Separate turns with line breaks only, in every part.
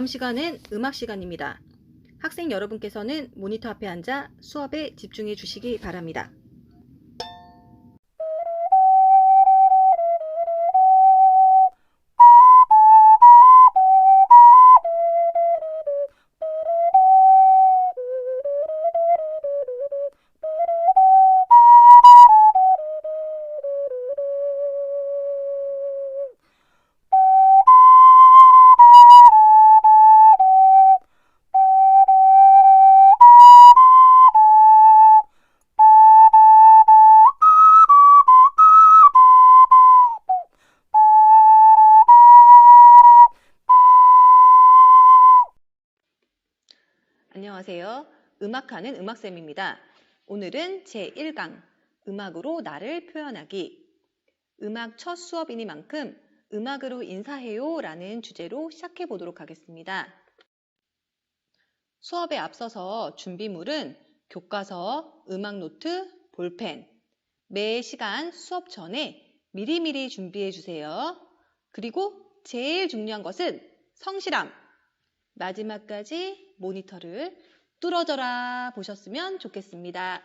다음 시간은 음악 시간입니다. 학생 여러분께서는 모니터 앞에 앉아 수업에 집중해 주시기 바랍니다. 음악하는 음악쌤입니다. 오늘은 제1강 음악으로 나를 표현하기 음악 첫 수업이니만큼 음악으로 인사해요 라는 주제로 시작해 보도록 하겠습니다. 수업에 앞서서 준비물은 교과서, 음악 노트, 볼펜 매 시간 수업 전에 미리미리 준비해 주세요. 그리고 제일 중요한 것은 성실함. 마지막까지 모니터를 뚫어져라 보셨으면 좋겠습니다.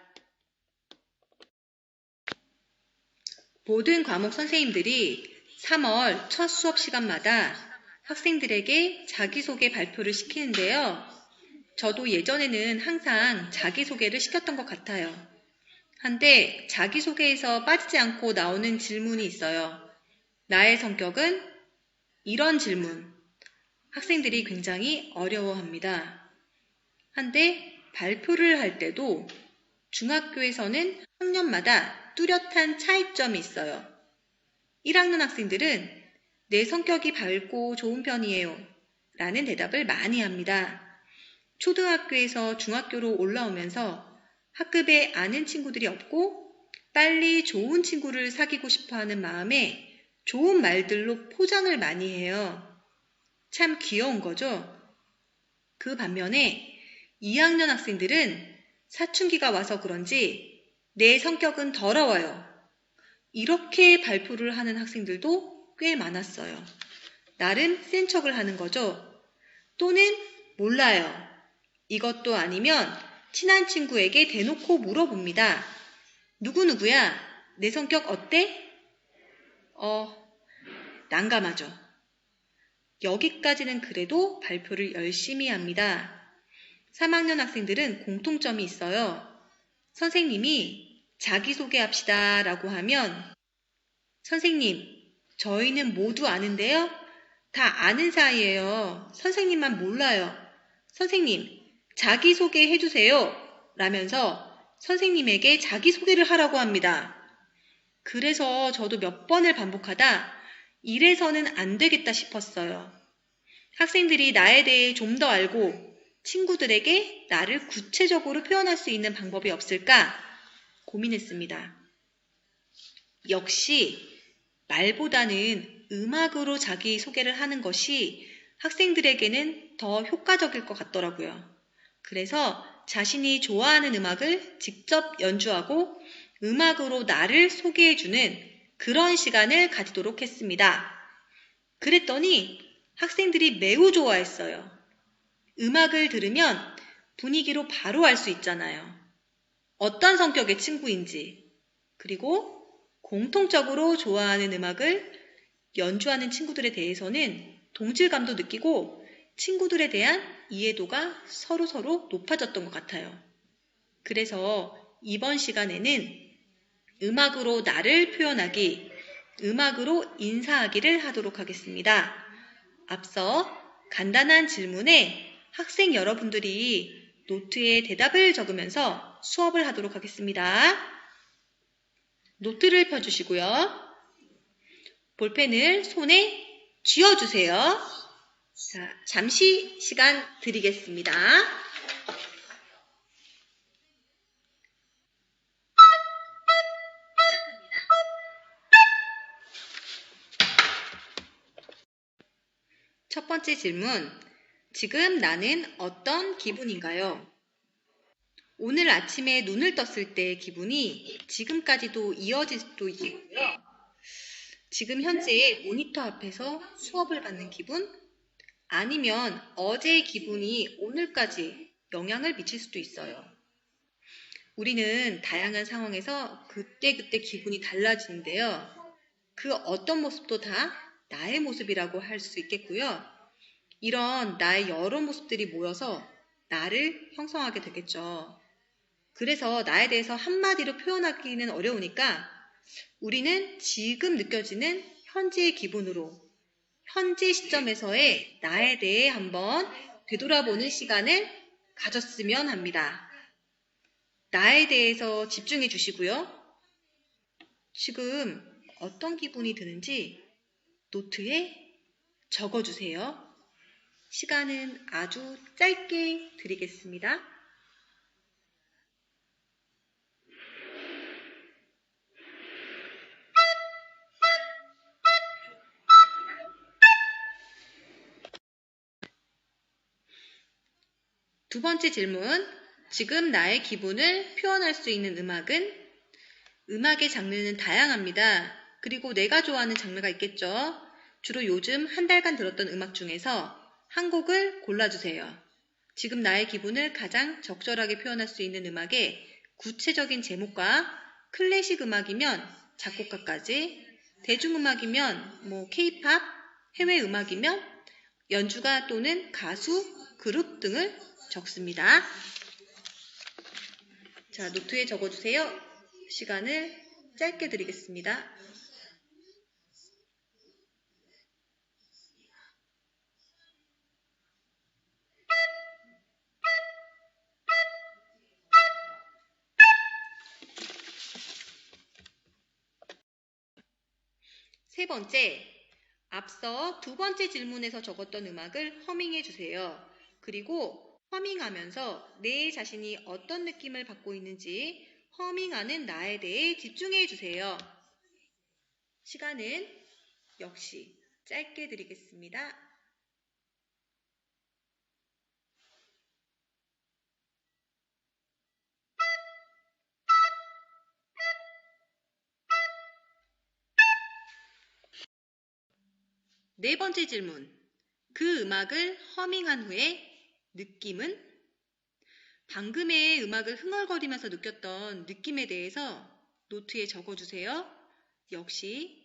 모든 과목 선생님들이 3월 첫 수업 시간마다 학생들에게 자기소개 발표를 시키는데요. 저도 예전에는 항상 자기소개를 시켰던 것 같아요. 한데 자기소개에서 빠지지 않고 나오는 질문이 있어요. 나의 성격은 이런 질문. 학생들이 굉장히 어려워합니다. 한데 발표를 할 때도 중학교에서는 학년마다 뚜렷한 차이점이 있어요. 1학년 학생들은 내 성격이 밝고 좋은 편이에요. 라는 대답을 많이 합니다. 초등학교에서 중학교로 올라오면서 학급에 아는 친구들이 없고 빨리 좋은 친구를 사귀고 싶어 하는 마음에 좋은 말들로 포장을 많이 해요. 참 귀여운 거죠? 그 반면에 2학년 학생들은 사춘기가 와서 그런지 내 성격은 더러워요. 이렇게 발표를 하는 학생들도 꽤 많았어요. 나름 센 척을 하는 거죠. 또는 몰라요. 이것도 아니면 친한 친구에게 대놓고 물어봅니다. 누구누구야? 내 성격 어때? 어, 난감하죠. 여기까지는 그래도 발표를 열심히 합니다. 3학년 학생들은 공통점이 있어요. 선생님이 자기소개합시다 라고 하면 선생님, 저희는 모두 아는데요. 다 아는 사이예요. 선생님만 몰라요. 선생님, 자기소개 해주세요. 라면서 선생님에게 자기소개를 하라고 합니다. 그래서 저도 몇 번을 반복하다 이래서는 안 되겠다 싶었어요. 학생들이 나에 대해 좀 더 알고 친구들에게 나를 구체적으로 표현할 수 있는 방법이 없을까 고민했습니다. 역시 말보다는 음악으로 자기 소개를 하는 것이 학생들에게는 더 효과적일 것 같더라고요. 그래서 자신이 좋아하는 음악을 직접 연주하고 음악으로 나를 소개해주는 그런 시간을 가지도록 했습니다. 그랬더니 학생들이 매우 좋아했어요. 음악을 들으면 분위기로 바로 알 수 있잖아요. 어떤 성격의 친구인지, 그리고 공통적으로 좋아하는 음악을 연주하는 친구들에 대해서는 동질감도 느끼고 친구들에 대한 이해도가 서로서로 높아졌던 것 같아요. 그래서 이번 시간에는 음악으로 나를 표현하기, 음악으로 인사하기를 하도록 하겠습니다. 앞서 간단한 질문에 학생 여러분들이 노트에 대답을 적으면서 수업을 하도록 하겠습니다. 노트를 펴주시고요. 볼펜을 손에 쥐어주세요. 자, 잠시 시간 드리겠습니다. 첫 번째 질문. 지금 나는 어떤 기분인가요? 오늘 아침에 눈을 떴을 때 기분이 지금까지도 이어질 수도 있고요. 지금 현재 모니터 앞에서 수업을 받는 기분, 아니면 어제의 기분이 오늘까지 영향을 미칠 수도 있어요. 우리는 다양한 상황에서 그때그때 기분이 달라지는데요. 그 어떤 모습도 다 나의 모습이라고 할 수 있겠고요. 이런 나의 여러 모습들이 모여서 나를 형성하게 되겠죠. 그래서 나에 대해서 한마디로 표현하기는 어려우니까 우리는 지금 느껴지는 현재의 기분으로 현재 시점에서의 나에 대해 한번 되돌아보는 시간을 가졌으면 합니다. 나에 대해서 집중해 주시고요. 지금 어떤 기분이 드는지 노트에 적어 주세요. 시간은 아주 짧게 드리겠습니다. 두 번째 질문. 지금 나의 기분을 표현할 수 있는 음악은? 음악의 장르는 다양합니다. 그리고 내가 좋아하는 장르가 있겠죠. 주로 요즘 한 달간 들었던 음악 중에서 한 곡을 골라주세요. 지금 나의 기분을 가장 적절하게 표현할 수 있는 음악의 구체적인 제목과 클래식 음악이면 작곡가까지, 대중음악이면 뭐 케이팝, 해외 음악이면 연주가 또는 가수, 그룹 등을 적습니다. 자, 노트에 적어주세요. 시간을 짧게 드리겠습니다. 세 번째, 앞서 두 번째 질문에서 적었던 음악을 허밍해 주세요. 그리고 허밍하면서 내 자신이 어떤 느낌을 받고 있는지 허밍하는 나에 대해 집중해 주세요. 시간은 역시 짧게 드리겠습니다. 네 번째 질문. 그 음악을 허밍한 후에 느낌은 방금의 음악을 흥얼거리면서 느꼈던 느낌에 대해서 노트에 적어주세요. 역시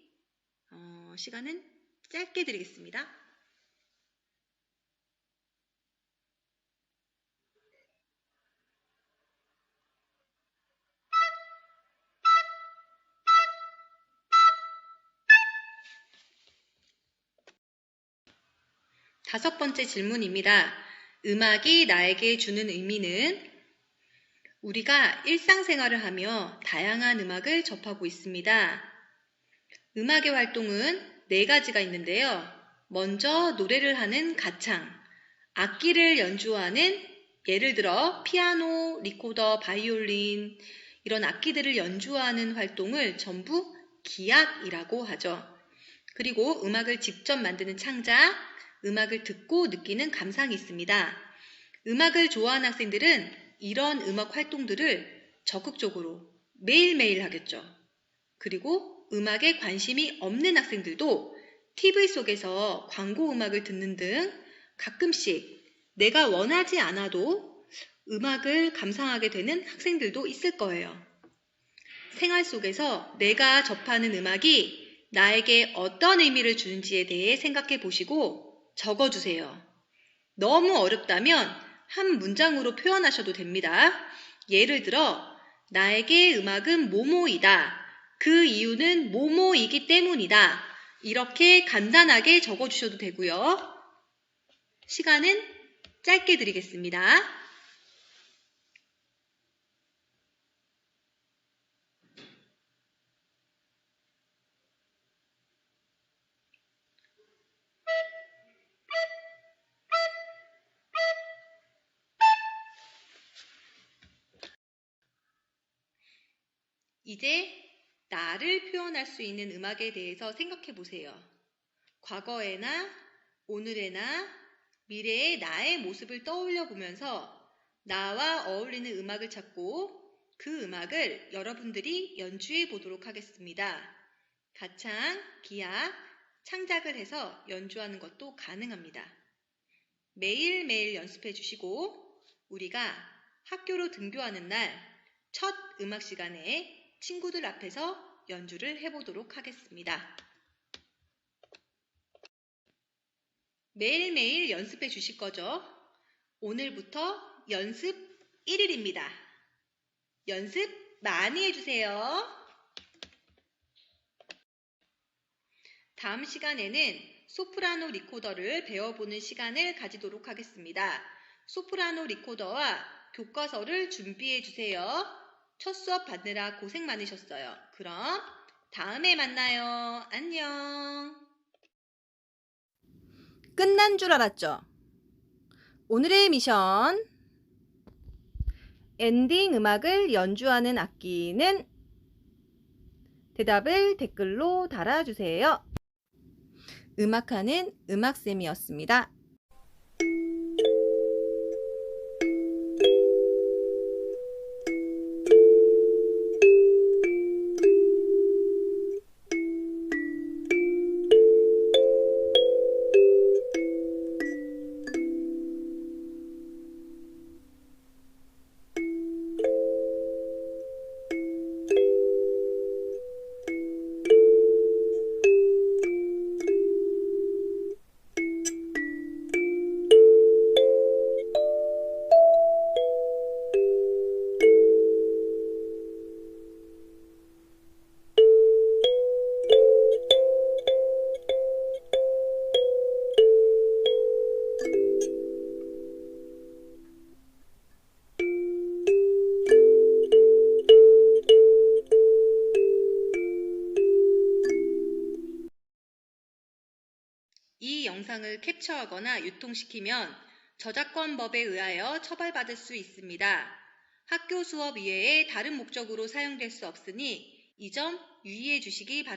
어, 시간은 짧게 드리겠습니다. 다섯 번째 질문입니다. 음악이 나에게 주는 의미는 우리가 일상생활을 하며 다양한 음악을 접하고 있습니다. 음악의 활동은 네 가지가 있는데요. 먼저 노래를 하는 가창, 악기를 연주하는 예를 들어 피아노, 리코더, 바이올린 이런 악기들을 연주하는 활동을 전부 기악이라고 하죠. 그리고 음악을 직접 만드는 창작, 음악을 듣고 느끼는 감상이 있습니다. 음악을 좋아하는 학생들은 이런 음악 활동들을 적극적으로 매일매일 하겠죠. 그리고 음악에 관심이 없는 학생들도 TV 속에서 광고 음악을 듣는 등 가끔씩 내가 원하지 않아도 음악을 감상하게 되는 학생들도 있을 거예요. 생활 속에서 내가 접하는 음악이 나에게 어떤 의미를 주는지에 대해 생각해 보시고 적어주세요. 너무 어렵다면 한 문장으로 표현하셔도 됩니다. 예를 들어, 나에게 음악은 모모이다. 그 이유는 모모이기 때문이다. 이렇게 간단하게 적어주셔도 되고요. 시간은 짧게 드리겠습니다. 이제 나를 표현할 수 있는 음악에 대해서 생각해 보세요. 과거에나 오늘에나 미래의 나의 모습을 떠올려 보면서 나와 어울리는 음악을 찾고 그 음악을 여러분들이 연주해 보도록 하겠습니다. 가창, 기악, 창작을 해서 연주하는 것도 가능합니다. 매일매일 연습해 주시고 우리가 학교로 등교하는 날 첫 음악 시간에 친구들 앞에서 연주를 해보도록 하겠습니다. 매일매일 연습해 주실 거죠? 오늘부터 연습 1일입니다. 연습 많이 해주세요. 다음 시간에는 소프라노 리코더를 배워보는 시간을 가지도록 하겠습니다. 소프라노 리코더와 교과서를 준비해 주세요. 첫 수업 받느라 고생 많으셨어요. 그럼 다음에 만나요. 안녕.
끝난 줄 알았죠? 오늘의 미션. 엔딩 음악을 연주하는 악기는 대답을 댓글로 달아주세요. 음악하는 음악쌤이었습니다.
영상을 캡처하거나 유통시키면 저작권법에 의하여 처벌받을 수 있습니다. 학교 수업 이외에 다른 목적으로 사용될 수 없으니 이 점 유의해 주시기 바랍니다.